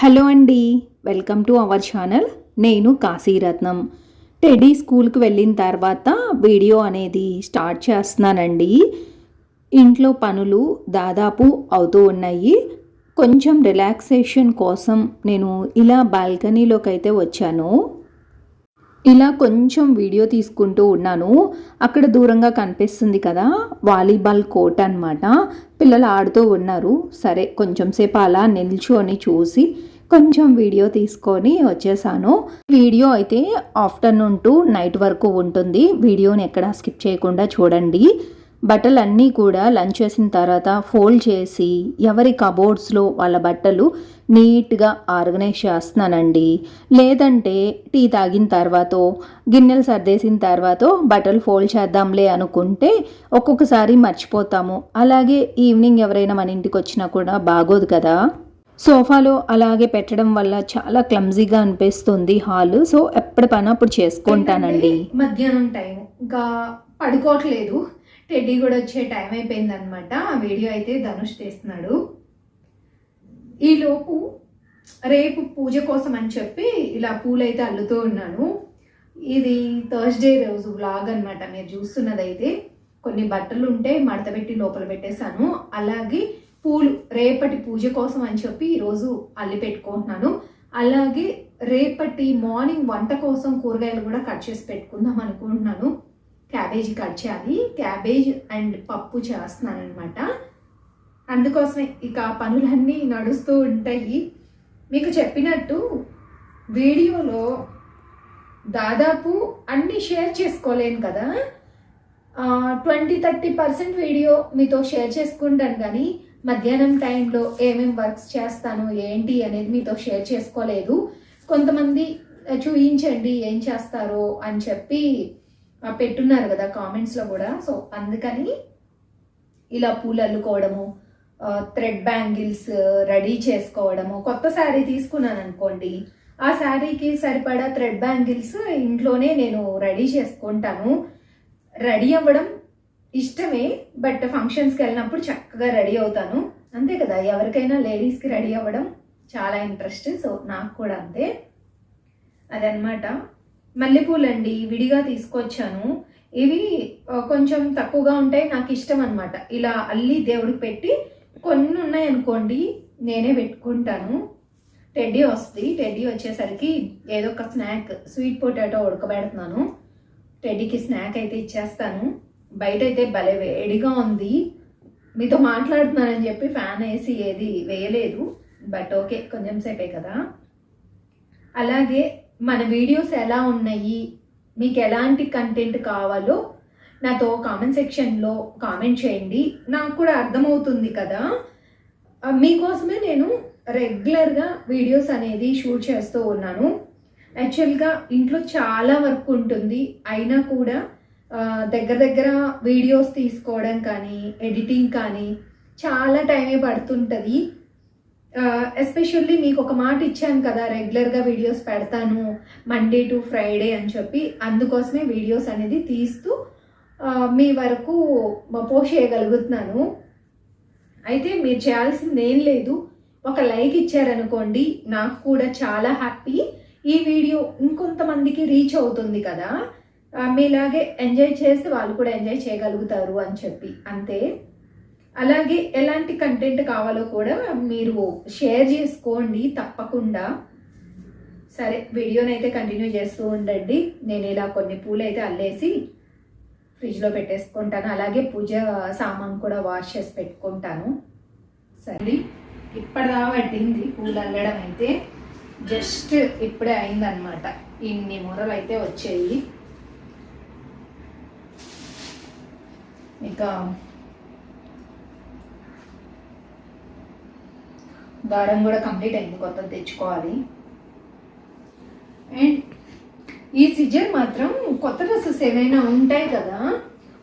Hello అండి welcome to our channel. నేను కాశీరత్నం. Teddy స్కూల్కి వెళ్ళిన తర్వాత వీడియో అనేది స్టార్ట్ చేస్తున్నానండి. ఇంట్లో పనులు దాదాపు అవుతూ ఉన్నాయి. కొంచెం రిలాక్సేషన్ కోసం నేను ఇలా బాల్కనీలోకి అయితే వచ్చాను. ఇలా కొంచెం వీడియో తీసుకుంటూ ఉన్నాను. అక్కడ దూరంగా కనిపిస్తుంది కదా వాలీబాల్ కోర్ట్ అన్నమాట. పిల్లలు ఆడుతూ ఉన్నారు. సరే కొంచెం సేపు అలా నిల్చొని చూసి కొంచెం వీడియో తీసుకొని వచ్చేసాను. వీడియో అయితే ఆఫ్టర్నూన్ టు నైట్ వరకు ఉంటుంది. వీడియోని ఎక్కడ స్కిప్ చేయకుండా చూడండి. బట్టలన్నీ కూడా లంచ్ చేసిన తర్వాత ఫోల్డ్ చేసి ఎవరి కబోర్డ్స్లో వాళ్ళ బట్టలు నీట్గా ఆర్గనైజ్ చేస్తున్నానండి. లేదంటే టీ తాగిన తర్వాత గిన్నెలు సర్దేసిన తర్వాత బట్టలు ఫోల్డ్ చేద్దాంలే అనుకుంటే ఒక్కొక్కసారి మర్చిపోతాము. అలాగే ఈవినింగ్ ఎవరైనా మన ఇంటికి వచ్చినా కూడా బాగోదు కదా. సోఫాలో అలాగే పెట్టడం వల్ల చాలా క్లమ్జీగా అనిపిస్తుంది హాల్. సో ఎప్పటి పని అప్పుడు చేసుకుంటానండి. మధ్యాహ్నం టైం. ఇంకా పడుకోవట్లేదు. టెడ్డీ కూడా వచ్చే టైం అయిపోయింది అనమాట ఆ వీడియో అయితే ధనుష్ తీస్తున్నాడు. ఈలోపు రేపు పూజ కోసం అని చెప్పి ఇలా పూలైతే అల్లుతూ ఉన్నాను. ఇది థర్స్డే రోజు వ్లాగ్ అనమాట మీరు చూస్తున్నదైతే. కొన్ని బట్టలు ఉంటే మడత పెట్టి లోపల పెట్టేశాను. అలాగే పూలు రేపటి పూజ కోసం అని చెప్పి ఈరోజు అల్లి పెట్టుకుంటున్నాను. అలాగే రేపటి మార్నింగ్ వంట కోసం కూరగాయలు కూడా కట్ చేసి పెట్టుకుందాం అనుకుంటున్నాను. క్యాబేజీ కట్ చేయాలి. క్యాబేజ్ అండ్ పప్పు చేస్తున్నాను అనమాట అందుకోసమే ఇక ఆ పనులన్నీ నడుస్తూ ఉంటాయి. మీకు చెప్పినట్టు వీడియోలో దాదాపు అన్నీ షేర్ చేసుకోలేను కదా. ట్వంటీ థర్టీ పర్సెంట్ వీడియో మీతో షేర్ చేసుకుంటాను కానీ మధ్యాహ్నం టైంలో ఏమేమి వర్క్స్ చేస్తాను ఏంటి అనేది మీతో షేర్ చేసుకోలేదు. కొంతమంది చూయించండి ఏం చేస్తారో అని చెప్పి పెట్టున్నారు కదా కామెంట్స్లో కూడా. సో అందుకని ఇలా పూలు అల్లుకోవడము థ్రెడ్ బ్యాంగిల్స్ రెడీ చేసుకోవడము. కొత్త శారీ తీసుకున్నాను అనుకోండి ఆ శారీకి సరిపడా థ్రెడ్ బ్యాంగిల్స్ ఇంట్లోనే నేను రెడీ చేసుకుంటాను. రెడీ అవ్వడం ఇష్టమే బట్ ఫంక్షన్స్కి వెళ్ళినప్పుడు చక్కగా రెడీ అవుతాను. అంతే కదా ఎవరికైనా లేడీస్కి రెడీ అవ్వడం చాలా ఇంట్రెస్ట్ సో నాకు కూడా అంతే. అదనమాట మల్లెపూలండి విడిగా తీసుకొచ్చాను. ఇవి కొంచెం తక్కువగా ఉంటాయి నాకు ఇష్టం అనమాట ఇలా అల్లి దేవుడికి పెట్టి కొన్ని ఉన్నాయి అనుకోండి నేనే పెట్టుకుంటాను. టెడ్డీ వస్తుంది టెడ్డీ వచ్చేసరికి ఏదో ఒక స్నాక్ స్వీట్ పొటాటో ఉడకబెడుతున్నాను. టెడ్డీకి స్నాక్ అయితే ఇచ్చేస్తాను. బయట అయితే భలే వేడిగా ఉంది. మీతో మాట్లాడుతున్నానని చెప్పి ఫ్యాన్ వేసి ఏది వేయలేదు. బట్ ఓకే కొంచెం సేపే కదా. అలాగే మన వీడియోస్ ఎలా ఉన్నాయి? మీకు ఎలాంటి కంటెంట్ కావాలో నాతో కామెంట్ సెక్షన్లో కామెంట్ చేయండి. నాకు కూడా అర్థమవుతుంది కదా. మీకోసమే నేను రెగ్యులర్గా వీడియోస్ అనేది షూట్ చేస్తూ ఉన్నాను. యాక్చువల్గా ఇంట్లో చాలా వర్క్ ఉంటుంది. అయినా కూడా దగ్గర దగ్గర వీడియోస్ తీసుకోవడం కానీ ఎడిటింగ్ కానీ చాలా టైమే పడుతుంటుంది. ఎస్పెషల్లీ మీకు ఒక మాట ఇచ్చాను కదా రెగ్యులర్గా వీడియోస్ పెడతాను మండే టు ఫ్రైడే అని చెప్పి అందుకోసమే వీడియోస్ అనేది తీస్తూ మీ వరకు పోస్ట్ చేయగలుగుతున్నాను. అయితే మీరు చేయాల్సింది ఏం లేదు ఒక లైక్ ఇచ్చారనుకోండి నాకు కూడా చాలా హ్యాపీ ఈ వీడియో ఇంకొంతమందికి రీచ్ అవుతుంది కదా. మీలాగే ఎంజాయ్ చేస్తే వాళ్ళు కూడా ఎంజాయ్ చేయగలుగుతారు అని చెప్పి. అంతే. అలాగే ఎలాంటి కంటెంట్ కావాలో కూడా మీరు షేర్ చేసుకోండి తప్పకుండా. సరే వీడియోని అయితే కంటిన్యూ చేస్తూ ఉండండి. నేను ఇలా కొన్ని పూలు అయితే అల్లేసి ఫ్రిడ్జ్లో పెట్టేసుకుంటాను. అలాగే పూజ సామాన్ కూడా వాష్ చేసి పెట్టుకుంటాను. సరే ఇప్పటిదా పట్టింది పూలు అల్లడం అయితే. జస్ట్ ఇప్పుడే అయిందనమాట ఇన్ని మూరలు అయితే వచ్చాయి. ఇక దారం కూడా కంప్లీట్ అయింది కొత్తది తెచ్చుకోవాలి. అండ్ ఈ సిజర్ మాత్రం కొత్త డ్రెస్సెస్ ఏమైనా ఉంటాయి కదా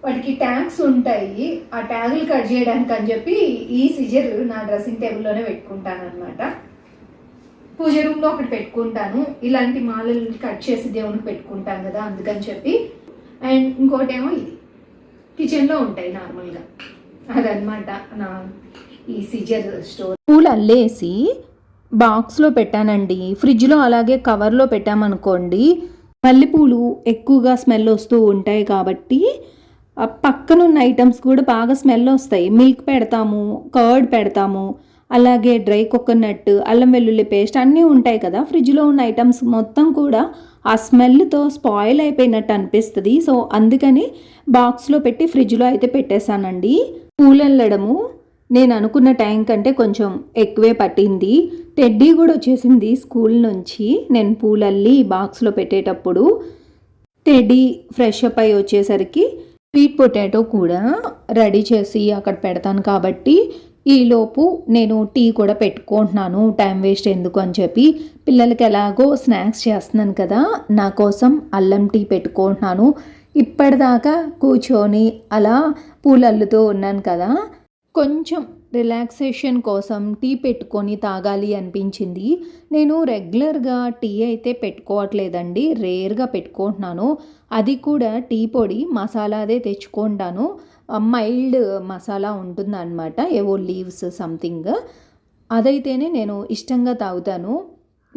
వాటికి ట్యాగ్స్ ఉంటాయి ఆ ట్యాగులు కట్ చేయడానికి అని చెప్పి ఈ సిజర్ నా డ్రెస్సింగ్ టేబుల్లోనే పెట్టుకుంటాను అనమాట పూజ రూమ్లో ఒకటి పెట్టుకుంటాను ఇలాంటి మాలలు కట్ చేసి దేవునికి పెట్టుకుంటాను కదా అందుకని చెప్పి. అండ్ ఇంకోటేమో ఇది. కిచెన్లో ఉంటాయి నార్మల్గా. అదనమాట నా ఈ సిజర్ స్టోర్. పూలు అల్లేసి బాక్స్లో పెట్టానండి. ఫ్రిడ్జ్లో అలాగే కవర్లో పెట్టామనుకోండి మల్లెపూలు ఎక్కువగా స్మెల్ వస్తూ ఉంటాయి కాబట్టి పక్కనున్న పక్కన ఉన్న ఐటమ్స్ కూడా బాగా స్మెల్ వస్తాయి. మిల్క్ పెడతాము కర్డ్ పెడతాము అలాగే డ్రై కోకోనట్ అల్లం వెల్లుల్లి పేస్ట్ అన్నీ ఉంటాయి కదా. ఫ్రిడ్జ్లో ఉన్న ఐటమ్స్ మొత్తం కూడా ఆ స్మెల్తో స్పాయిల్ అయిపోయినట్టు అనిపిస్తుంది. సో అందుకని బాక్స్లో పెట్టి ఫ్రిడ్జ్లో అయితే పెట్టేశానండి. పూలు వెళ్ళడము నేను అనుకున్న టైం కంటే కొంచెం ఎక్కువే పట్టింది. టెడ్డీ కూడా వచ్చేసింది స్కూల్ నుంచి. నేను పూలల్లి బాక్స్లో పెట్టేటప్పుడు టెడ్డీ ఫ్రెష్ అప్ అయి వచ్చేసరికి స్వీట్ పొటాటో కూడా రెడీ చేసి అక్కడ పెడతాను కాబట్టి ఈలోపు నేను టీ కూడా పెట్టుకుంటున్నాను టైం వేస్ట్ ఎందుకు అని చెప్పి. పిల్లలకి ఎలాగో స్నాక్స్ చేస్తున్నాను కదా నా కోసం అల్లం టీ పెట్టుకుంటున్నాను. ఇప్పటిదాకా కూర్చొని అలా పూలు అల్లుతూ ఉన్నాను కదా కొంచెం రిలాక్సేషన్ కోసం టీ పెట్టుకొని తాగాలి అనిపించింది. నేను రెగ్యులర్గా టీ అయితే పెట్టుకోవట్లేదండి రేర్గా పెట్టుకుంటున్నాను. అది కూడా టీ పొడి మసాలాదే తెచ్చుకుంటాను. మైల్డ్ మసాలా ఉంటుందన్నమాట ఏవో లీవ్స్ సంథింగ్. అదైతేనే నేను ఇష్టంగా తాగుతాను.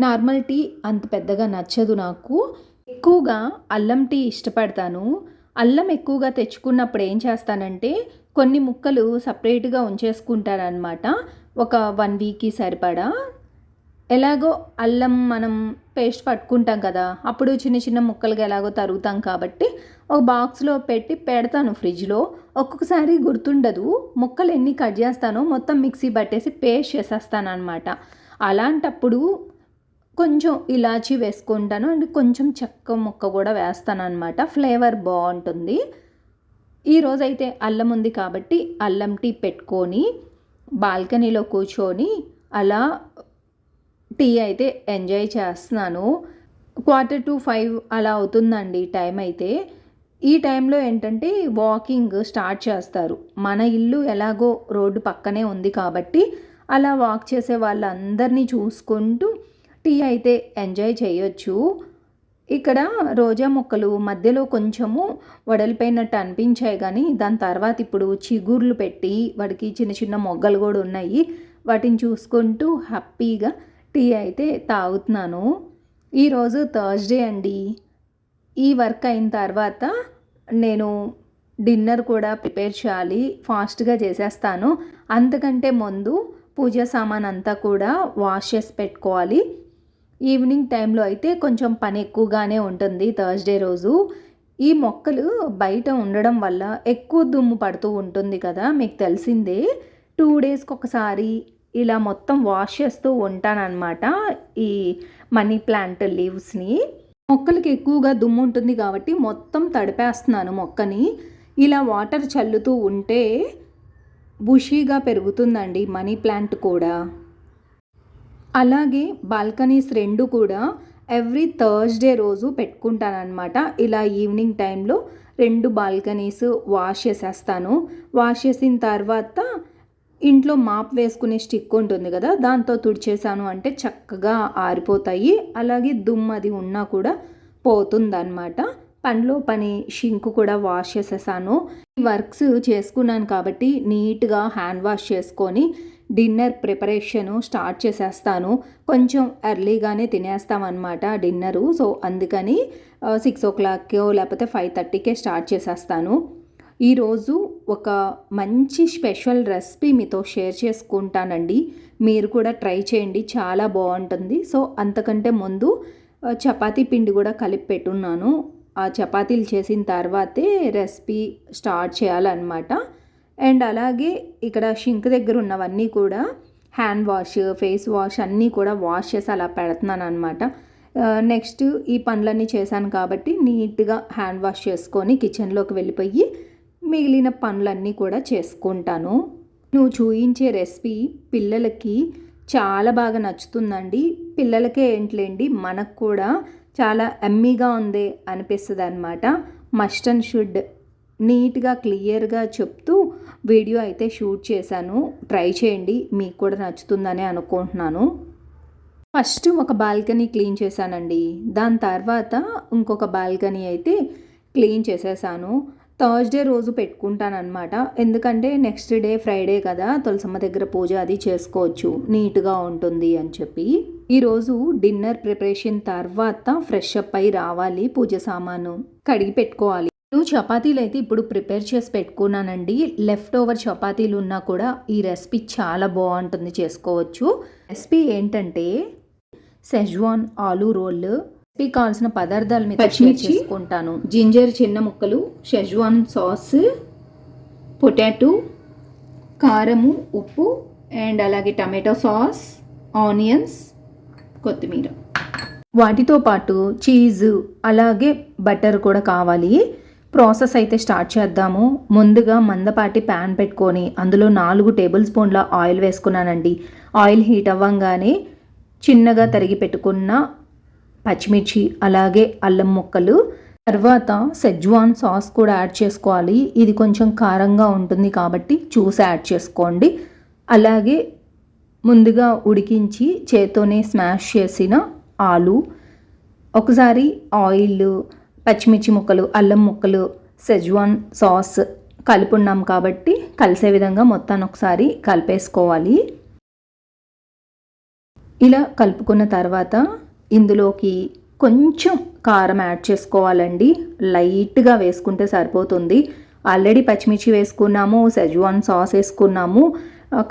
నార్మల్ టీ అంత పెద్దగా నచ్చదు నాకు. ఎక్కువగా అల్లం టీ ఇష్టపడతాను. అల్లం ఎక్కువగా తెచ్చుకున్నప్పుడు ఏం చేస్తానంటే కొన్ని ముక్కలు సపరేట్గా ఉంచేసుకుంటారనమాట ఒక వన్ వీక్కి సరిపడా. ఎలాగో అల్లం మనం పేస్ట్ పట్టుకుంటాం కదా అప్పుడు చిన్న చిన్న ముక్కలుగా ఎలాగో తరుగుతాం కాబట్టి ఒక బాక్స్లో పెట్టి పెడతాను ఫ్రిడ్జ్లో. ఒక్కొక్కసారి గుర్తుండదు ముక్కలు ఎన్ని కట్ చేస్తానో మొత్తం మిక్సీ పట్టేసి పేస్ట్ చేసేస్తాను అనమాట అలాంటప్పుడు కొంచెం ఇలాచీ వేసుకుంటాను అండ్ కొంచెం చెక్క ముక్క కూడా వేస్తాను అనమాట ఫ్లేవర్ బాగుంటుంది. ఈరోజైతే అల్లం ఉంది కాబట్టి అల్లం టీ పెట్టుకొని బాల్కనీలో కూర్చొని అలా టీ అయితే ఎంజాయ్ చేస్తున్నాను. క్వార్టర్ టు ఫైవ్ అలా అవుతుందండి టైం అయితే. ఈ టైంలో ఏంటంటే వాకింగ్ స్టార్ట్ చేస్తారు. మన ఇల్లు ఎలాగో రోడ్డు పక్కనే ఉంది కాబట్టి అలా వాక్ చేసే వాళ్ళందరినీ చూసుకుంటూ టీ అయితే ఎంజాయ్ చేయొచ్చు. ఇక్కడ రోజా మొక్కలు మధ్యలో కొంచెము వడలిపోయినట్టు అనిపించాయి కానీ దాని తర్వాత ఇప్పుడు చిగుర్లు పెట్టి వాటికి చిన్న చిన్న మొగ్గలు కూడా ఉన్నాయి. వాటిని చూసుకుంటూ హ్యాపీగా టీ అయితే తాగుతున్నాను. ఈరోజు థర్స్డే అండి. ఈ వర్క్ అయిన తర్వాత నేను డిన్నర్ కూడా ప్రిపేర్ చేయాలి ఫాస్ట్గా చేసేస్తాను. అంతకంటే ముందు పూజ సామాన్ అంతా కూడా వాష్ చేసి పెట్టుకోవాలి. ఈవినింగ్ టైంలో అయితే కొంచెం పని ఎక్కువగానే ఉంటుంది థర్స్డే రోజు. ఈ మొక్కలు బయట ఉండడం వల్ల ఎక్కువ దుమ్ము పడుతూ ఉంటుంది కదా మీకు తెలిసిందే. టూ డేస్కి ఒకసారి ఇలా మొత్తం వాష్ చేస్తూ ఉంటానన్నమాట ఈ మనీ ప్లాంట్ లీవ్స్ని. మొక్కలకి ఎక్కువగా దుమ్ము ఉంటుంది కాబట్టి మొత్తం తడిపేస్తున్నాను మొక్కని. ఇలా వాటర్ చల్లుతూ ఉంటే బుషీగా పెరుగుతుందండి మనీ ప్లాంట్ కూడా. అలాగే బాల్కనీస్ రెండు కూడా ఎవ్రీ థర్స్డే రోజు పెట్టుకుంటానమాట ఇలా ఈవినింగ్ టైంలో రెండు బాల్కనీస్ వాష్ చేసేస్తాను. వాష్ చేసిన తర్వాత ఇంట్లో మాప్ వేసుకునే స్టిక్ ఉంటుంది కదా దాంతో తుడిచేసాను అంటే చక్కగా ఆరిపోతాయి. అలాగే దుమ్ము అది ఉన్నా కూడా పోతుందన్నమాట. పనిలో పని షింక్ కూడా వాష్ చేసేసాను. వర్క్స్ చేసుకున్నాను కాబట్టి నీట్గా హ్యాండ్ వాష్ చేసుకొని డిన్నర్ ప్రిపరేషన్ స్టార్ట్ చేసేస్తాను. కొంచెం ఎర్లీగానే తినేస్తామన్నమాట డిన్నరు. సో అందుకని సిక్స్ ఓ క్లాక్కో లేకపోతే ఫైవ్ థర్టీకే స్టార్ట్ చేసేస్తాను. ఈరోజు ఒక మంచి స్పెషల్ రెసిపీ మీతో షేర్ చేసుకుంటానండి. మీరు కూడా ట్రై చేయండి చాలా బాగుంటుంది. సో అంతకంటే ముందు చపాతీ పిండి కూడా కలిపి పెట్టున్నాను. ఆ చపాతీలు చేసిన తర్వాతే రెసిపీ స్టార్ట్ చేయాలన్నమాట. అండ్ అలాగే ఇక్కడ షింక్ దగ్గర ఉన్నవన్నీ కూడా హ్యాండ్ వాష్ ఫేస్ వాష్ అన్నీ కూడా వాష్ చేసి అలా పెడుతున్నాను అనమాట నెక్స్ట్ ఈ పనులన్నీ చేశాను కాబట్టి నీట్గా హ్యాండ్ వాష్ చేసుకొని కిచెన్లోకి వెళ్ళిపోయి మిగిలిన పనులన్నీ కూడా చేసుకుంటాను. నువ్వు చూయించే రెసిపీ పిల్లలకి చాలా బాగా నచ్చుతుందండి. పిల్లలకే ఏంట్లేండి మనకు కూడా చాలా ఎమ్మీగా ఉంది అనిపిస్తుంది అనమాట మస్ట్ అండ్ షుడ్. నీట్గా క్లియర్గా చెప్తూ వీడియో అయితే షూట్ చేశాను. ట్రై చేయండి మీకు కూడా నచ్చుతుందని అనుకుంటున్నాను. ఫస్ట్ ఒక బాల్కనీ క్లీన్ చేశానండి. దాని తర్వాత ఇంకొక బాల్కనీ అయితే క్లీన్ చేసేసాను. థర్స్డే రోజు పెట్టుకుంటానమాట ఎందుకంటే నెక్స్ట్ డే ఫ్రైడే కదా తులసమ్మ దగ్గర పూజ అది చేసుకోవచ్చు. నీట్గా ఉంటుంది అని చెప్పి. ఈరోజు డిన్నర్ ప్రిపరేషన్ తర్వాత ఫ్రెష్ అప్ అయి రావాలి పూజ సామాను. కడిగి పెట్టుకోవాలి. నేను చపాతీలు అయితే ఇప్పుడు ప్రిపేర్ చేసి పెట్టుకున్నానండి. లెఫ్ట్ ఓవర్ చపాతీలు ఉన్నా కూడా ఈ రెసిపీ చాలా బాగుంటుంది చేసుకోవచ్చు. రెసిపీ ఏంటంటే సెజ్వాన్ ఆలూ రోల్ కావాల్సిన పదార్థాలు మీద పచ్చిమిర్చి, చేసుకుంటాను. జింజర్ చిన్న ముక్కలు షెజ్వాన్ సాస్ పొటాటో కారము ఉప్పు అండ్ అలాగే టమాటో సాస్ ఆనియన్స్ కొత్తిమీర. వాటితో పాటు చీజు అలాగే బటర్ కూడా కావాలి. ప్రాసెస్ అయితే స్టార్ట్ చేద్దాము. ముందుగా మందపాటి ప్యాన్ పెట్టుకొని అందులో నాలుగు టేబుల్ స్పూన్ల ఆయిల్ వేసుకున్నానండి. ఆయిల్ హీట్ అవ్వంగానే చిన్నగా తరిగి పెట్టుకున్న పచ్చిమిర్చి అలాగే అల్లం ముక్కలు తర్వాత సెజ్వాన్ సాస్ కూడా యాడ్ చేసుకోవాలి. ఇది కొంచెం కారంగా ఉంటుంది కాబట్టి చూసి యాడ్ చేసుకోండి. అలాగే ముందుగా ఉడికించి చేత్తోనే స్మాష్ చేసిన ఆలు ఒకసారి ఆయిల్ పచ్చిమిర్చి ముక్కలు అల్లం ముక్కలు సెజ్వాన్ సాస్ కలుపున్నాం కాబట్టి కలిసే విధంగా మొత్తాన్ని ఒకసారి కలిపేసుకోవాలి. ఇలా కలుపుకున్న తర్వాత ఇందులోకి కొంచెం కారం యాడ్ చేసుకోవాలండి. లైట్గా వేసుకుంటే సరిపోతుంది. ఆల్రెడీ పచ్చిమిర్చి వేసుకున్నాము సెజ్వాన్ సాస్ వేసుకున్నాము.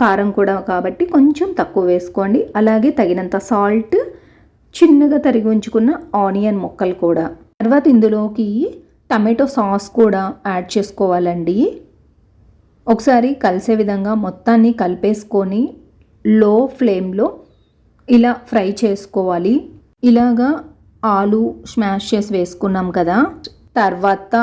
కారం కూడా కాబట్టి కొంచెం తక్కువ వేసుకోండి. అలాగే తగినంత సాల్ట్ చిన్నగా తరిగి ఉంచుకున్న ఆనియన్ ముక్కలు కూడా. తర్వాత ఇందులోకి టమాటో సాస్ కూడా యాడ్ చేసుకోవాలండి. ఒకసారి కలిసే విధంగా మొత్తాన్ని కలిపేసుకొని లో ఫ్లేమ్లో ఇలా ఫ్రై చేసుకోవాలి. ఇలాగా ఆలు స్మాష్ చేసి వేసుకున్నాం కదా. తర్వాత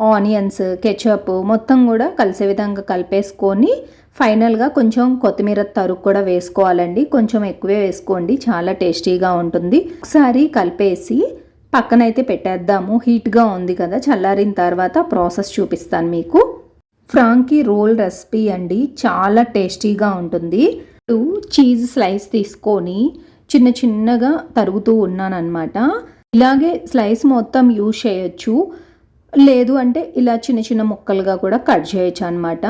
ఆనియన్స్ కెచప్ మొత్తం కూడా కలిసే విధంగా కలిపేసుకొని ఫైనల్గా కొంచెం కొత్తిమీర తరుగు కూడా వేసుకోవాలండి. కొంచెం ఎక్కువే వేసుకోండి. చాలా టేస్టీగా ఉంటుంది. ఒకసారి కలిపేసి పక్కనైతే పెట్టేద్దాము. హీట్గా ఉంది కదా. చల్లారిన తర్వాత ప్రాసెస్ చూపిస్తాను మీకు. ఫ్రాంకీ రోల్ రెసిపీ అండి. చాలా టేస్టీగా ఉంటుంది. ఇప్పుడు చీజ్ స్లైస్ తీసుకొని చిన్న చిన్నగా తరుగుతూ ఉన్నానన్నమాట. ఇలాగే స్లైస్ మొత్తం యూజ్ చేయొచ్చు. లేదు అంటే ఇలా చిన్న చిన్న ముక్కలుగా కూడా కట్ చేయొచ్చు అనమాట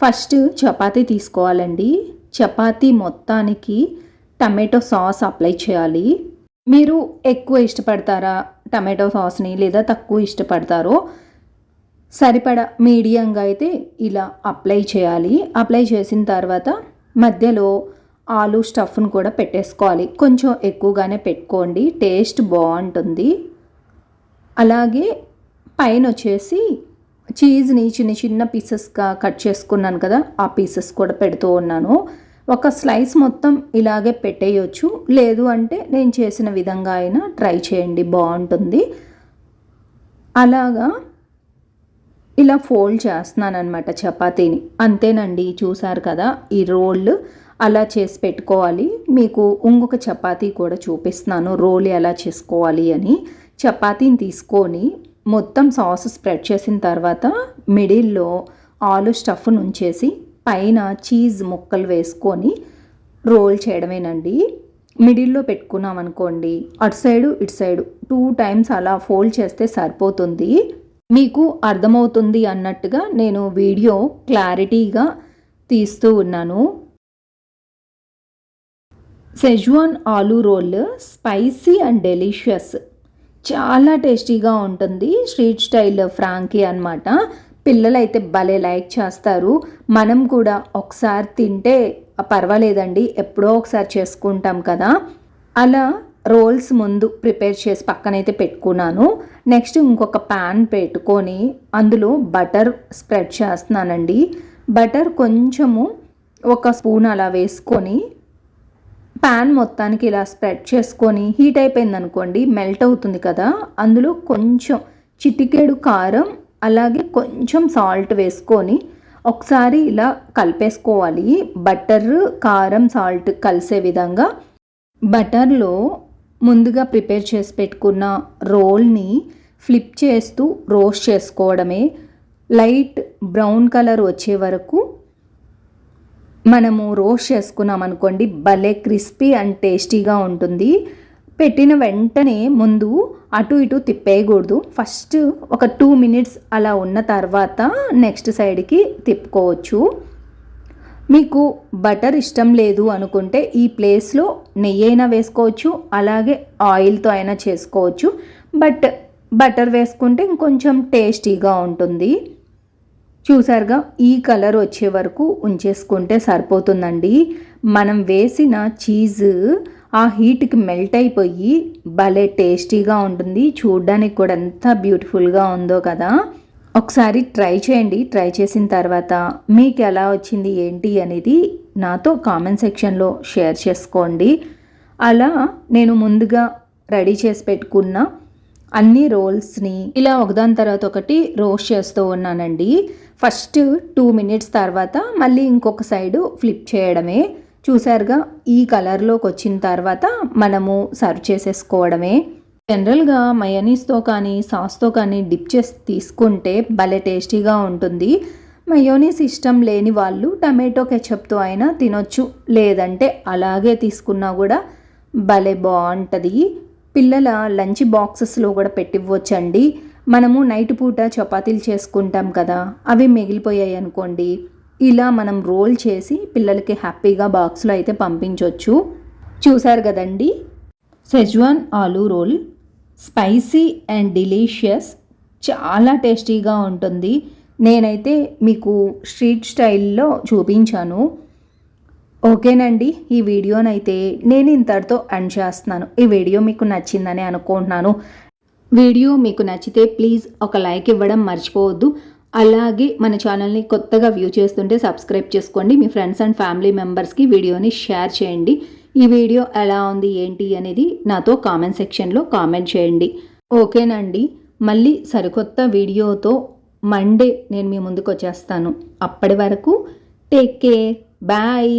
ఫస్ట్ చపాతీ తీసుకోవాలండి. చపాతీ మొత్తానికి టమాటో సాస్ అప్లై చేయాలి. మీరు ఎక్కువ ఇష్టపడతారా టమాటో సాస్ని లేదా తక్కువ ఇష్టపడతారో సరిపడా మీడియంగా అయితే ఇలా అప్లై చేయాలి. అప్లై చేసిన తర్వాత మధ్యలో ఆలు స్టఫ్ను కూడా పెట్టేసుకోవాలి. కొంచెం ఎక్కువగానే పెట్టుకోండి. టేస్ట్ బాగుంటుంది. అలాగే పైన వచ్చేసి చీజ్ని చిన్న చిన్న పీసెస్గా కట్ చేసుకున్నాను కదా ఆ పీసెస్ కూడా పెడుతూ ఉన్నాను. ఒక స్లైస్ మొత్తం ఇలాగే పెట్టేయచ్చు. లేదు అంటే నేను చేసిన విధంగా అయినా ట్రై చేయండి. బాగుంటుంది. అలాగా ఇలా ఫోల్డ్ చేస్తున్నాను అనమాట చపాతీని. అంతేనండి చూసారు కదా ఈ రోల్. అలా చేసి పెట్టుకోవాలి. మీకు ఇంకొక చపాతీ కూడా చూపిస్తున్నాను. రోల్ ఎలా చేసుకోవాలి అని. చపాతీని తీసుకొని మొత్తం సాస్ స్ప్రెడ్ చేసిన తర్వాత మిడిల్లో ఆలు స్టఫ్ ఉంచేసి పైన చీజ్ ముక్కలు వేసుకొని రోల్ చేయడమేనండి. మిడిల్లో పెట్టుకున్నాం అనుకోండి. అటు సైడు ఇటు సైడు టూ టైమ్స్ అలా ఫోల్డ్ చేస్తే సరిపోతుంది. మీకు అర్థమవుతుంది అన్నట్టుగా నేను వీడియో క్లారిటీగా తీస్తూ ఉన్నాను. Schezwan aloo roll spicy and delicious. చాలా టేస్టీగా ఉంటుంది. స్ట్రీట్ స్టైల్ ఫ్రాంకీ అన్నమాట. పిల్లలైతే భలే లైక్ చేస్తారు. మనం కూడా ఒకసారి తింటే పర్వాలేదండి. ఎప్పుడో ఒకసారి చేసుకుంటాం కదా. అలా రోల్స్ ముందు ప్రిపేర్ చేసి పక్కనైతే పెట్టుకున్నాను. నెక్స్ట్ ఇంకొక ప్యాన్ పెట్టుకొని అందులో బటర్ స్ప్రెడ్ చేస్తున్నానండి. బటర్ కొంచెము ఒక స్పూన్ అలా వేసుకొని ప్యాన్ మొత్తానికి ఇలా స్ప్రెడ్ చేసుకొని హీట్ అయిపోయింది అనుకోండి మెల్ట్ అవుతుంది కదా. అందులో కొంచెం చిటికెడు కారం అలాగే కొంచెం సాల్ట్ వేసుకొని ఒకసారి ఇలా కలిపేసుకోవాలి. బటర్ కారం సాల్ట్ కలిసే విధంగా బటర్లో ముందుగా ప్రిపేర్ చేసి పెట్టుకున్న రోల్ని ఫ్లిప్ చేస్తూ రోస్ట్ చేసుకోవడమే. లైట్ బ్రౌన్ కలర్ వచ్చే వరకు మనము రోస్ట్ చేసుకున్నాం అనుకోండి భలే క్రిస్పీ అండ్ టేస్టీగా ఉంటుంది. పెట్టిన వెంటనే ముందు అటు ఇటు తిప్పేయకూడదు. ఫస్ట్ ఒక టూ మినిట్స్ అలా ఉన్న తర్వాత నెక్స్ట్ సైడ్కి తిప్పుకోవచ్చు. మీకు బటర్ ఇష్టం లేదు అనుకుంటే ఈ ప్లేస్లో నెయ్యి అయినా వేసుకోవచ్చు అలాగే ఆయిల్తో అయినా చేసుకోవచ్చు. బట్ బటర్ వేసుకుంటే ఇంకొంచెం టేస్టీగా ఉంటుంది. చూసారుగా ఈ కలర్ వచ్చే వరకు ఉంచేసుకుంటే సరిపోతుందండి. మనం వేసిన చీజ్ ఆ హీట్కి మెల్ట్ అయిపోయి భలే టేస్టీగా ఉంటుంది. చూడ్డానికి కూడా ఎంత బ్యూటిఫుల్గా ఉందో కదా. ఒకసారి ట్రై చేయండి. ట్రై చేసిన తర్వాత మీకు ఎలా వచ్చింది ఏంటి అనేది నాతో కామెంట్ సెక్షన్లో షేర్ చేసుకోండి. అలా నేను ముందుగా రెడీ చేసి పెట్టుకున్న అన్ని రోల్స్ని ఇలా ఒకదాని తర్వాత ఒకటి రోస్ట్ చేస్తూ ఉన్నానండి. ఫస్ట్ టూ మినిట్స్ తర్వాత మళ్ళీ ఇంకొక సైడు ఫ్లిప్ చేయడమే. చూసారుగా ఈ కలర్లోకి వచ్చిన తర్వాత మనము సర్వ్ చేసేసుకోవడమే. జనరల్గా మయోనీస్తో కానీ సాస్తో కానీ డిప్ చేసి తీసుకుంటే భలే టేస్టీగా ఉంటుంది. మయోనీస్ ఇష్టం లేని వాళ్ళు టమాటో కెచప్తో అయినా తినొచ్చు. లేదంటే అలాగే తీసుకున్నా కూడా భలే బాగుంటుంది. పిల్లల లంచ్ బాక్సెస్లో కూడా పెట్టివ్వచ్చండి. మనము నైట్ పూట చపాతీలు చేసుకుంటాం కదా అవి మిగిలిపోయాయి అనుకోండి. ఇలా మనం రోల్ చేసి పిల్లలకి హ్యాపీగా బాక్స్లో అయితే పంపించవచ్చు చూసారు కదండి? Schezwan aloo roll. Spicy and delicious. చాలా టేస్టీగా ఉంటుంది. నేనైతే మీకు స్ట్రీట్ స్టైల్లో చూపించాను. ఓకేనండి ఈ వీడియోనైతే నేను ఇంతటితో ఎండ్ చేస్తున్నాను. ఈ వీడియో మీకు నచ్చిందని అనుకుంటున్నాను. వీడియో మీకు నచ్చితే ప్లీజ్ ఒక లైక్ ఇవ్వడం మర్చిపోవద్దు. అలాగే మన ఛానల్ని కొత్తగా వ్యూ చేస్తుంటే సబ్స్క్రైబ్ చేసుకోండి. మీ ఫ్రెండ్స్ అండ్ ఫ్యామిలీ మెంబర్స్కి వీడియోని షేర్ చేయండి. ఈ వీడియో ఎలా ఉంది ఏంటి అనేది నాతో కామెంట్ సెక్షన్లో కామెంట్ చేయండి. ఓకేనండి మళ్ళీ సరికొత్త వీడియోతో మండే నేను మీ ముందుకు వచ్చేస్తాను. అప్పటి వరకు టేక్ కేర్ బాయ్